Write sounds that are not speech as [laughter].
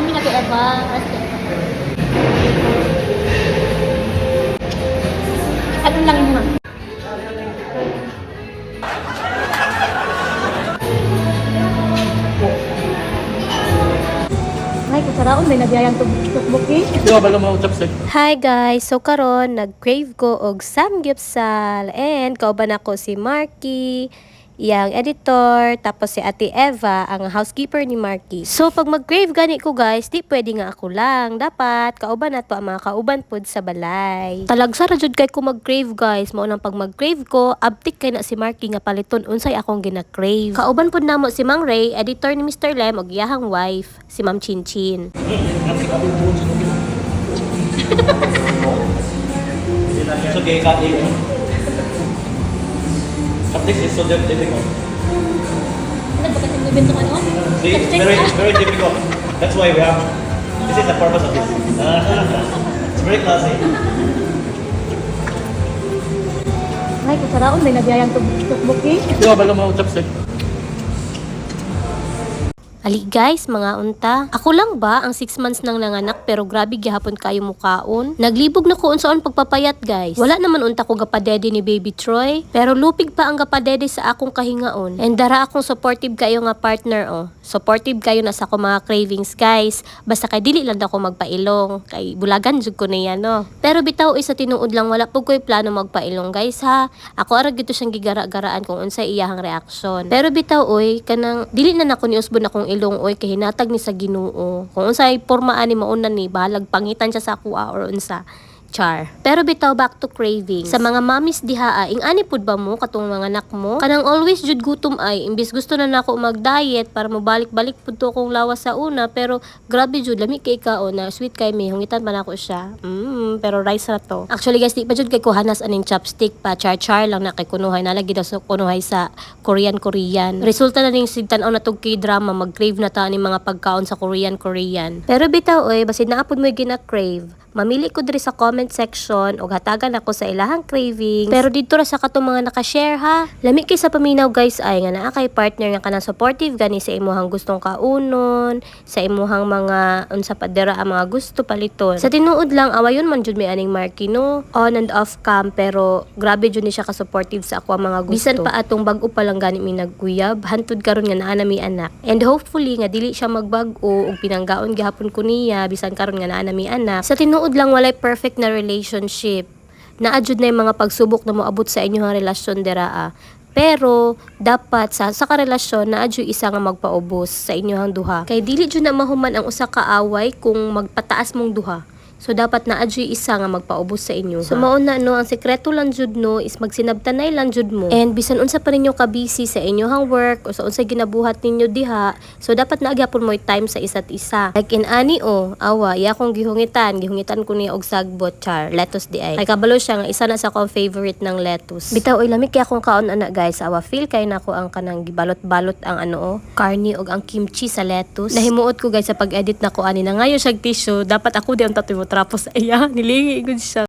Mami na kay Eva. Ano lang yun ma'am? Ay, kusaraon, may nabiyayang tukbuki. Di ba ba lang mga chopstick? Hi guys! So karon nag-crave ko og samgyeopsal and kauban ako si Marky, yang editor, tapos si Ate Eva, ang housekeeper ni Marky. So pag mag-crave gani ko guys, di pwede nga ako lang. Dapat kauban nato ang mga kauban pod sa balay. Talagsa ra jud kay ko mag-crave guys. Mao nang pag mag-crave ko, abtik kay na si Marky nga paliton unsay akong gina-crave. Kauban pod namo si Mang Ray, editor ni Mr. Lem og iyahang wife, si Ma'am Chin Chin. [laughs] It's okay, cut it. Chopsticks is so di- difficult. Ano ba kasi nabento ka? See, it's very, it's very difficult. That's why we have, this is the purpose of this. [laughs] it's very classy. Ay, kusaraon, may nabiyayang tukbuki. Di ba ba lang mga chopstick? Ali guys, mga unta. Ako lang ba ang 6 months nang nanganak pero grabe gihapon kayo mukaon? Naglibog na ko unsaon pagpapayat guys. Wala naman unta ko gapadede ni baby Troy, pero lupig pa ang gapadede sa akong kahingaon. And dara akong supportive kayo nga partner oh. Supportive kayo na sa ako mga cravings guys. Basta kay dili lang ako magpailong. Kay bulagan jud ko niya no. Pero bitaw isa tinuod lang wala pug ko'y plano magpailong guys ha. Ako ara gito siyang gigara-garaan kung unsay iyahang reaksyon. Pero bitaw oy kanang dili na nako ni usbon akong ilong oy kay hinatag ni sa Ginoo. Kung unsay porma ani mauna ni bahalag pangitan siya sa kuha or unsa. Char. Pero bitaw back to craving. Sa mga mamis diha, ah, ing ani pud ba mo katong mga anak mo? Kanang always jud gutom ay imbis gusto na nako mag-diet para mabalik-balik pud to kong lawas sa una pero grabe jud lami kay kao na sweet kay may hungitan man ako siya. Mm, pero rice ra to. Actually guys, di pa jud kay kuhanas aning chopstick pa char-char lang na kay kunuhay nalagi daw sa kunuhay sa Korean Korean. Resulta na ning sigtan-aw na tog K-drama mag-crave na ta ni mga pagkaon sa Korean Korean. Pero bitaw oy, basin naapod mo gina-crave. Mamili ko diri sa comment section og hatagan ako sa ilahang cravings. Pero dito ra sa katong mga naka-share ha. Lami kay sa paminaw guys ay nga naa kay partner nga kanang supportive gani sa imuhang gustong kaunon, sa imuhang mga unsa pa dira ang mga gusto paliton. Sa tinuod lang awayon man jud may aning Marky no. On and off cam pero grabe jud ni siya ka supportive sa ako mga gusto. Bisan pa atong bag-o pa lang gani mi nagguyab, hantud karon nga naa na mi anak. And hopefully nga dili siya magbag-o og pinanggaon gihapon ko niya bisan karon nga naa na mi anak. Sa tinuod lang walay perfect na relationship. Naadjud na yung mga pagsubok na moabot sa inyong relasyon dira Pero dapat sa sa karelasyon na adyo isa nga magpaubos sa inyong duha. Kay dili jud na mahuman ang usa ka away kung magpataas mong duha. So dapat na adyo isa nga magpaubos sa inyo. So mao na no ang sekreto lang jud no is magsinabtanay lang jud mo. And bisan unsa pa ninyo ka busy sa inyong work o sa unsay ginabuhat ninyo diha, so dapat na agyapon mo time sa isa't isa. Like in ani o, awa, iya akong gihungitan, gihungitan ko niya og sagbot char, lettuce di ay. Kay kabalo siya nga isa na sa akong favorite ng lettuce. Bitaw oy lamig kay akong kaon ana guys, awa feel kay nako ang kanang gibalot-balot ang ano o, karni og ang kimchi sa lettuce. Nahimuot ko guys sa pag-edit nako ani na ngayon siya tissue, dapat ako di ang tatuyo trapos iya, [laughs] nilingi gud siya.